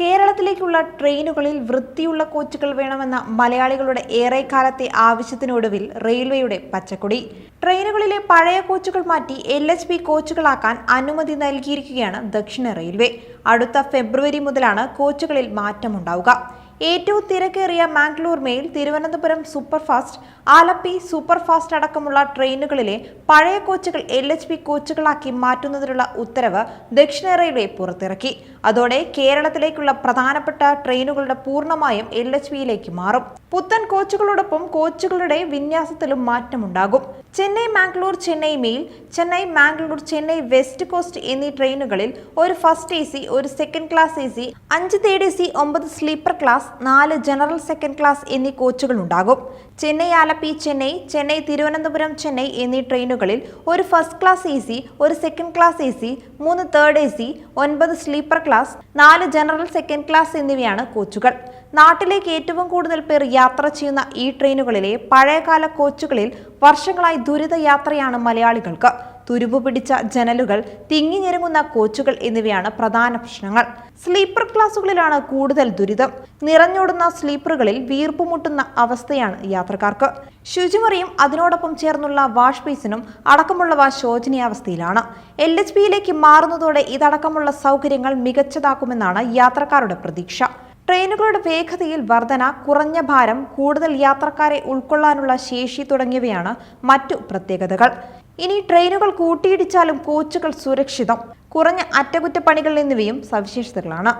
കേരളത്തിലേക്കുള്ള ട്രെയിനുകളിൽ വൃത്തിയുള്ള കോച്ചുകൾ വേണമെന്ന മലയാളികളുടെ ഏറെക്കാലത്തെ ആവശ്യത്തിനൊടുവിൽ റെയിൽവേയുടെ പച്ചക്കൊടി. ട്രെയിനുകളിലെ പഴയ കോച്ചുകൾ മാറ്റി എൽ എച്ച് പി കോച്ചുകളാക്കാൻ അനുമതി നൽകിയിരിക്കുകയാണ് ദക്ഷിണ റെയിൽവേ. അടുത്ത ഫെബ്രുവരി മുതലാണ് കോച്ചുകളിൽ മാറ്റമുണ്ടാവുക. ഏറ്റവും തിരക്കേറിയ Mangalore mail Thiruvananthapuram superfast Alleppey superfast അടക്കമുള്ള ട്രെയിനുകളിലെ പഴയ കോച്ചുകൾ എൽ എച്ച് പി കോച്ചുകളാക്കി മാറ്റുന്നതിനുള്ള ഉത്തരവ് ദക്ഷിണ റെയിൽവേ പുറത്തിറക്കി. അതോടെ കേരളത്തിലേക്കുള്ള പ്രധാനപ്പെട്ട ട്രെയിനുകളുടെ പൂർണമായും എൽ എച്ച് പിയിലേക്ക് മാറും. പുത്തൻ കോച്ചുകളോടൊപ്പം കോച്ചുകളുടെ വിന്യാസത്തിലും മാറ്റമുണ്ടാകും. Chennai Mangalore Chennai mail Chennai Mangalore Chennai west coast എന്നീ ട്രെയിനുകളിൽ ഒരു ഫസ്റ്റ് എ സി ഒരു സെക്കൻഡ് ക്ലാസ് എ സി അഞ്ച് തേർഡ് എ സി ഒമ്പത് സ്ലീപ്പർ ക്ലാസ് നാല് ജനറൽ സെക്കൻഡ് ക്ലാസ് എന്നീ കോച്ചുകൾ ഉണ്ടാകും. ചെന്നൈ ആലപ്പി ചെന്നൈ ചെന്നൈ തിരുവനന്തപുരം ചെന്നൈ എന്നീ ട്രെയിനുകളിൽ ഒരു ഫസ്റ്റ് ക്ലാസ് എ സി ഒരു സെക്കൻഡ് ക്ലാസ് എ സി മൂന്ന് തേർഡ് എ സി ഒൻപത് സ്ലീപ്പർ ക്ലാസ് നാല് ജനറൽ സെക്കൻഡ് ക്ലാസ് എന്നിവയാണ് കോച്ചുകൾ. നാട്ടിലേക്ക് ഏറ്റവും കൂടുതൽ പേർ യാത്ര ചെയ്യുന്ന ഈ ട്രെയിനുകളിലെ പഴയകാല കോച്ചുകളിൽ വർഷങ്ങളായി ദുരിത യാത്രയാണ് മലയാളികൾക്ക്. തുരുമ്പ് പിടിച്ച ജനലുകൾ തിങ്ങിഞ്ഞിരുങ്ങുന്ന കോച്ചുകൾ എന്നിവയാണ് പ്രധാന പ്രശ്നങ്ങൾ. സ്ലീപ്പർ ക്ലാസുകളിലാണ് കൂടുതൽ ദുരിതം. നിറഞ്ഞോടുന്ന സ്ലീപ്പറുകളിൽ വീർപ്പുമുട്ടുന്ന അവസ്ഥയാണ് യാത്രക്കാർക്ക്. ശുചിമുറിയും അതിനോടൊപ്പം ചേർന്നുള്ള വാഷ് ബേസിനും അടക്കമുള്ളവ ശോചനീയാവസ്ഥയിലാണ്. എൽ എച്ച് പിയിലേക്ക് മാറുന്നതോടെ ഇതടക്കമുള്ള സൗകര്യങ്ങൾ മികച്ചതാക്കുമെന്നാണ് യാത്രക്കാരുടെ പ്രതീക്ഷ. ട്രെയിനുകളുടെ വേഗതയിൽ വർധന കുറഞ്ഞ ഭാരം കൂടുതൽ യാത്രക്കാരെ ഉൾക്കൊള്ളാനുള്ള ശേഷി തുടങ്ങിയവയാണ് മറ്റു പ്രത്യേകതകൾ. ഇനി ട്രെയിനുകൾ കൂട്ടിയിടിച്ചാലും കോച്ചുകൾ സുരക്ഷിതം. കുറഞ്ഞ അറ്റകുറ്റപ്പണികൾ എന്നിവയും സവിശേഷതകളാണ്.